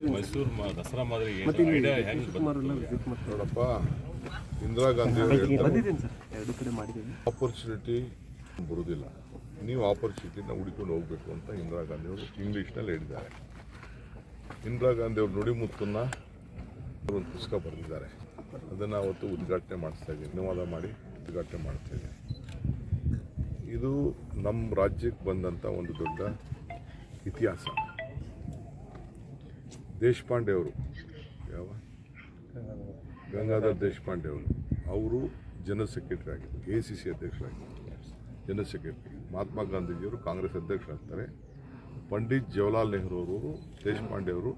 ಮೈಸೂರು ಮ- ದಸರಾ ಮಾದರಿ ನೋಡಪ್ಪ ಇಂದಿರಾ ಗಾಂಧಿ ಅವರು ಹೇಳ್ತಾರೆ ಬಂದಿದ್ದೀನಿ ಸರ್ ಎರಡು ಕಡೆ ಮಾಡಿದ್ದೀನಿ. ಆಪರ್ಚುನಿಟಿ ಬರುವುದಿಲ್ಲ ನೀವು ಆಪರ್ಚುನಿಟಿನ ಹುಡುಕೊಂಡು ಹೋಗಬೇಕು ಅಂತ ಇಂದಿರಾ ಗಾಂಧಿ ಅವರು ಇಂಗ್ಲೀಷ್ನಲ್ಲಿ ಹೇಳಿದ್ದಾರೆ. ಇಂದಿರಾ ಗಾಂಧಿ ಅವರು ನುಡಿ ಮುತ್ತನ್ನ ಒಂದು ಪುಸ್ತಕ ಬರೆದಿದ್ದಾರೆ. ಅದನ್ನು ಅವತ್ತು ಉದ್ಘಾಟನೆ ಮಾಡಿಸ್ತಾ ಇದ್ದೀನಿ. ಅನುವಾದ ಮಾಡಿ ಉದ್ಘಾಟನೆ ಮಾಡ್ತಾ ಇದ್ದೀನಿ. ಇದು ನಮ್ಮ ರಾಜ್ಯಕ್ಕೆ ಬಂದಂಥ ಒಂದು ದೊಡ್ಡ ಇತಿಹಾಸ. ದೇಶಪಾಂಡೆ ಅವರು ಯಾವ? ಗಂಗಾಧರ್ ದೇಶಪಾಂಡೆ ಅವರು ಅವರು ಜನರಲ್ ಸೆಕ್ರೆಟರಿ ಆಗಿದ್ದರು. A C C ಅಧ್ಯಕ್ಷರಾಗಿದ್ದರು. General secretary. Mahatma ಗಾಂಧೀಜಿಯವರು ಕಾಂಗ್ರೆಸ್ ಅಧ್ಯಕ್ಷರಾಗ್ತಾರೆ ಪಂಡಿತ್ ಜವಾಹರ್ಲಾಲ್ ನೆಹರು ಅವರು ದೇಶಪಾಂಡೆ ಅವರು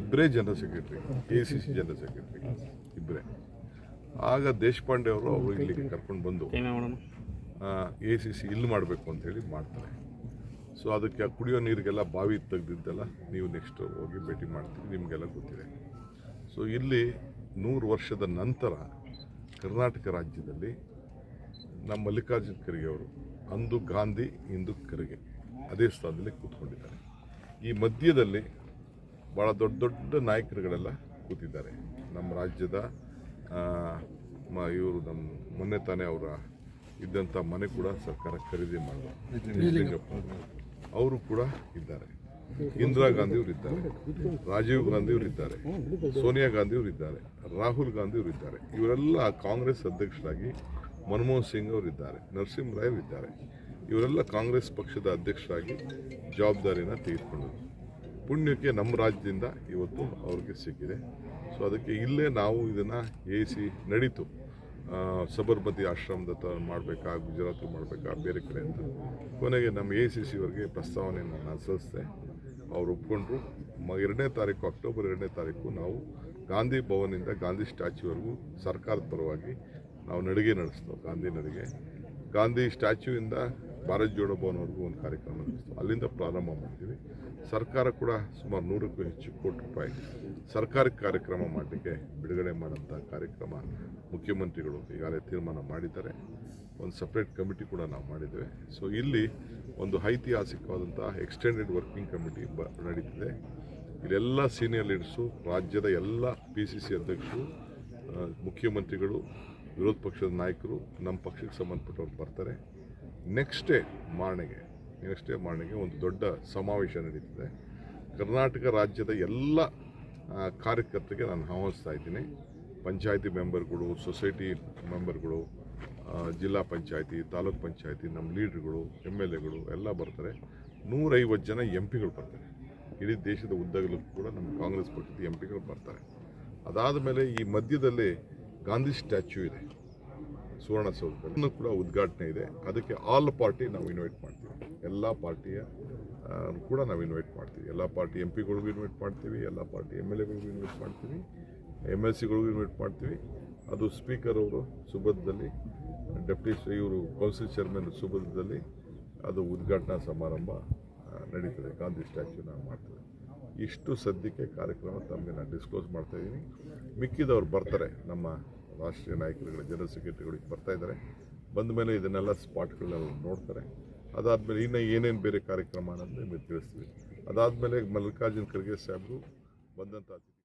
ಇಬ್ಬರೇ general secretary. A C C general secretary. ಇಬ್ಬರೇ. ಆಗ ದೇಶಪಾಂಡೆ ಅವರು ಅವರು ಇಲ್ಲಿಗೆ ಕರ್ಕೊಂಡು ಬಂದು ಎ ಸಿ ಸಿ ಇಲ್ಲಿ ಮಾಡಬೇಕು ಅಂತೇಳಿ ಮಾಡ್ತಾರೆ. ಸೊ ಅದಕ್ಕೆ ಕುಡಿಯೋ ನೀರಿಗೆಲ್ಲ ಬಾವಿ ತೆಗೆದಿದ್ದೆಲ್ಲ ನೀವು ನೆಕ್ಸ್ಟ್ ಹೋಗಿ ಭೇಟಿ ಮಾಡ್ತೀವಿ ನಿಮಗೆಲ್ಲ ಗೊತ್ತಿದೆ. ಸೊ ಇಲ್ಲಿ ನೂರು ವರ್ಷದ ನಂತರ ಕರ್ನಾಟಕ ರಾಜ್ಯದಲ್ಲಿ ನಮ್ಮ ಮಲ್ಲಿಕಾರ್ಜುನ ಖರ್ಗೆ ಅವರು, ಅಂದು ಗಾಂಧಿ, ಇಂದು ಖರ್ಗೆ, ಅದೇ ಸ್ಥಾನದಲ್ಲಿ ಕೂತ್ಕೊಂಡಿದ್ದಾರೆ. ಈ ಮಧ್ಯದಲ್ಲಿ ಭಾಳ ದೊಡ್ಡ ದೊಡ್ಡ ನಾಯಕರುಗಳೆಲ್ಲ ಕೂತಿದ್ದಾರೆ. ನಮ್ಮ ರಾಜ್ಯದ ಇವರು ನಮ್ಮ ಮೊನ್ನೆ ತಾನೇ ಅವರ ಇದ್ದಂಥ ಮನೆ ಕೂಡ ಸರ್ಕಾರ ಖರೀದಿ ಮಾಡಿದೆ ಅವರು ಕೂಡ ಇದ್ದಾರೆ. ಇಂದಿರಾ ಗಾಂಧಿ ಅವರು ಇದ್ದಾರೆ. ರಾಜೀವ್ ಗಾಂಧಿ ಅವರು ಇದ್ದಾರೆ. ಸೋನಿಯಾ ಗಾಂಧಿಯವರಿದ್ದಾರೆ ರಾಹುಲ್ ಗಾಂಧಿ ಅವರು ಇದ್ದಾರೆ. ಇವರೆಲ್ಲ ಕಾಂಗ್ರೆಸ್ ಅಧ್ಯಕ್ಷರಾಗಿ ಮನಮೋಹನ್ ಸಿಂಗ್ ಅವರಿದ್ದಾರೆ ನರಸಿಂಹರಾಯ್ ಅವರು ಇದ್ದಾರೆ. ಇವರೆಲ್ಲ ಕಾಂಗ್ರೆಸ್ ಪಕ್ಷದ ಅಧ್ಯಕ್ಷರಾಗಿ ಜವಾಬ್ದಾರಿನ ತೆಗೆದುಕೊಂಡರು. ಪುಣ್ಯಕ್ಕೆ ನಮ್ಮ ರಾಜ್ಯದಿಂದ ಇವತ್ತು ಅವ್ರಿಗೆ ಸಿಕ್ಕಿದೆ. ಸೊ ಅದಕ್ಕೆ ಇಲ್ಲೇ ನಾವು ಇದನ್ನು ಏಸಿ ನಡೀತು. ಸಬರ್ಮತಿ ಆಶ್ರಮದ ಹತ್ರ ಮಾಡಬೇಕಾ ಗುಜರಾತ್ ಮಾಡಬೇಕಾ, ಬೇರೆ ಕಡೆ ಅಂತ. ಕೊನೆಗೆ ನಮ್ಮ ಎ ಸಿ ಸಿ ಅವರಿಗೆ ಪ್ರಸ್ತಾವನೆಯನ್ನು ನಾನು ಅವ್ರು ಒಪ್ಕೊಂಡ್ರು. ಮ, ಎರಡನೇ ತಾರೀಕು, ಅಕ್ಟೋಬರ್ ಎರಡನೇ ತಾರೀಕು ನಾವು ಗಾಂಧಿ ಭವನಿಂದ ಗಾಂಧಿ ಸ್ಟ್ಯಾಚ್ಯೂವರೆಗೂ ಸರ್ಕಾರದ ಪರವಾಗಿ ನಾವು ನಡಿಗೆ ನಡೆಸ್ತೇವೆ ಗಾಂಧಿ ನಡಿಗೆ. ಗಾಂಧಿ ಸ್ಟ್ಯಾಚ್ಯೂಯಿಂದ ಭಾರತ್ ಜೋಡೋ ಭವನವರೆಗೂ ಒಂದು ಕಾರ್ಯಕ್ರಮ ಅಲ್ಲಿಂದ ಪ್ರಾರಂಭ ಮಾಡ್ತೀವಿ. ಸರ್ಕಾರ ಕೂಡ ಸುಮಾರು ನೂರಕ್ಕೂ ಹೆಚ್ಚು ಕೋಟಿ ರೂಪಾಯಿ ಸರ್ಕಾರಕ್ಕೆ ಕಾರ್ಯಕ್ರಮ ಮಾಡಲಿಕ್ಕೆ ಬಿಡುಗಡೆ ಮಾಡೋಂಥ ಕಾರ್ಯಕ್ರಮ ಮುಖ್ಯಮಂತ್ರಿಗಳು ಈಗಾಗಲೇ ತೀರ್ಮಾನ ಮಾಡಿದ್ದಾರೆ. ಒಂದು ಸಪ್ರೇಟ್ ಕಮಿಟಿ ಕೂಡ ನಾವು ಮಾಡಿದ್ದೇವೆ. ಸೊ ಇಲ್ಲಿ ಒಂದು ಐತಿಹಾಸಿಕವಾದಂಥ ಎಕ್ಸ್ಟೆಂಡೆಡ್ ವರ್ಕಿಂಗ್ ಕಮಿಟಿ ಬ, ನಡೀತಿದೆ. ಇಲ್ಲೆಲ್ಲ ಸೀನಿಯರ್ ಲೀಡರ್ಸು ರಾಜ್ಯದ ಎಲ್ಲ ಪಿ ಸಿ ಸಿ ಅಧ್ಯಕ್ಷರು ಮುಖ್ಯಮಂತ್ರಿಗಳು, ವಿರೋಧ ಪಕ್ಷದ ನಾಯಕರು, ನಮ್ಮ ಪಕ್ಷಕ್ಕೆ ಸಂಬಂಧಪಟ್ಟವ್ರು ಬರ್ತಾರೆ. ನೆಕ್ಸ್ಟ್ ಡೇ ಮಾರ್ನಿಗೆ ನೆಕ್ಸ್ಟ್ ಡೇ ಮಾರ್ನಿಗೆ ಒಂದು ದೊಡ್ಡ ಸಮಾವೇಶ ನಡೀತಿದೆ. ಕರ್ನಾಟಕ ರಾಜ್ಯದ ಎಲ್ಲ ಕಾರ್ಯಕರ್ತರಿಗೆ ನಾನು ಆಹ್ವಾನಿಸ್ತಾ ಇದ್ದೀನಿ. ಪಂಚಾಯತಿ ಮೆಂಬರ್ಗಳು, ಸೊಸೈಟಿ ಮೆಂಬರ್ಗಳು ಜಿಲ್ಲಾ ಪಂಚಾಯತಿ, ತಾಲೂಕ್ ಪಂಚಾಯತಿ, ನಮ್ಮ ಲೀಡ್ರ್ಗಳು ಎಂ ಎಲ್ ಎಗಳು ಎಲ್ಲ ಬರ್ತಾರೆ. ನೂರೈವತ್ತು ಜನ ಎಂ ಪಿಗಳು ಬರ್ತಾರೆ. ಇಡೀ ದೇಶದ ಉದ್ದಗಲಕ್ಕೂ ಕೂಡ ನಮ್ಮ ಕಾಂಗ್ರೆಸ್ ಪಕ್ಷದ ಎಂ ಪಿಗಳು ಬರ್ತಾರೆ. ಅದಾದ ಮೇಲೆ ಈ ಮಧ್ಯದಲ್ಲಿ ಗಾಂಧಿ ಸ್ಟ್ಯಾಚ್ಯೂ ಇದೆ. ಸುವರ್ಣಸೌಧದಲ್ಲಿ ಇನ್ನೂ ಕೂಡ ಉದ್ಘಾಟನೆ ಇದೆ. ಅದಕ್ಕೆ ಆಲ್ ಪಾರ್ಟಿ ನಾವು ಇನ್ವೈಟ್ ಮಾಡ್ತೀವಿ. ಎಲ್ಲ ಪಾರ್ಟಿಯ ಕೂಡ ನಾವು ಇನ್ವೈಟ್ ಮಾಡ್ತೀವಿ. ಎಲ್ಲ ಪಾರ್ಟಿ ಎಂ ಪಿಗಳಿಗೂ ಇನ್ವೈಟ್ ಮಾಡ್ತೀವಿ, ಎಲ್ಲ ಪಾರ್ಟಿ ಎಂ ಎಲ್ ಎಗಳಿಗೂ ಇನ್ವೈಟ್ ಮಾಡ್ತೀವಿ ಎಂ ಎಲ್ ಸಿಗಳಿಗೂ ಇನ್ವೈಟ್ ಮಾಡ್ತೀವಿ. ಅದು ಸ್ಪೀಕರ್ ಅವರು ಸುಬದ್ದಲ್ಲಿ ಡೆಪ್ಟಿ ಇವರು ಕೌನ್ಸಿಲ್ ಚೇರ್ಮನ್ ಸುಭದ್ರದಲ್ಲಿ ಅದು ಉದ್ಘಾಟನಾ ಸಮಾರಂಭ ನಡೀತದೆ. ಗಾಂಧಿ ಸ್ಟ್ಯಾಚ್ಯೂ ನಾವು ಇಷ್ಟು ಸದ್ಯಕ್ಕೆ ಕಾರ್ಯಕ್ರಮ ತಮಗೆ ನಾನು ಡಿಸ್ಕ್ಲೋಸ್ ಮಾಡ್ತಾಯಿದ್ದೀನಿ ಮಿಕ್ಕಿದವ್ರು ಬರ್ತಾರೆ ನಮ್ಮ ರಾಷ್ಟ್ರೀಯ ನಾಯಕರುಗಳ ಜನರಲ್ ಸೆಕ್ರೆಟರಿಗಳಿಗೆ ಬರ್ತಾ ಇದ್ದಾರೆ. ಬಂದ ಮೇಲೆ ಇದನ್ನೆಲ್ಲ ಸ್ಪಾಟ್ಗಳನ್ನೆಲ್ಲ ನೋಡ್ತಾರೆ. ಅದಾದಮೇಲೆ ಇನ್ನು ಏನೇನು ಬೇರೆ ಕಾರ್ಯಕ್ರಮ ಅನ್ನೋದು ನಿಮಗೆ ತಿಳಿಸ್ತೀವಿ. ಅದಾದಮೇಲೆ ಮಲ್ಲಿಕಾರ್ಜುನ ಖರ್ಗೆ ಸಾಹೇಬರು ಬಂದಂಥ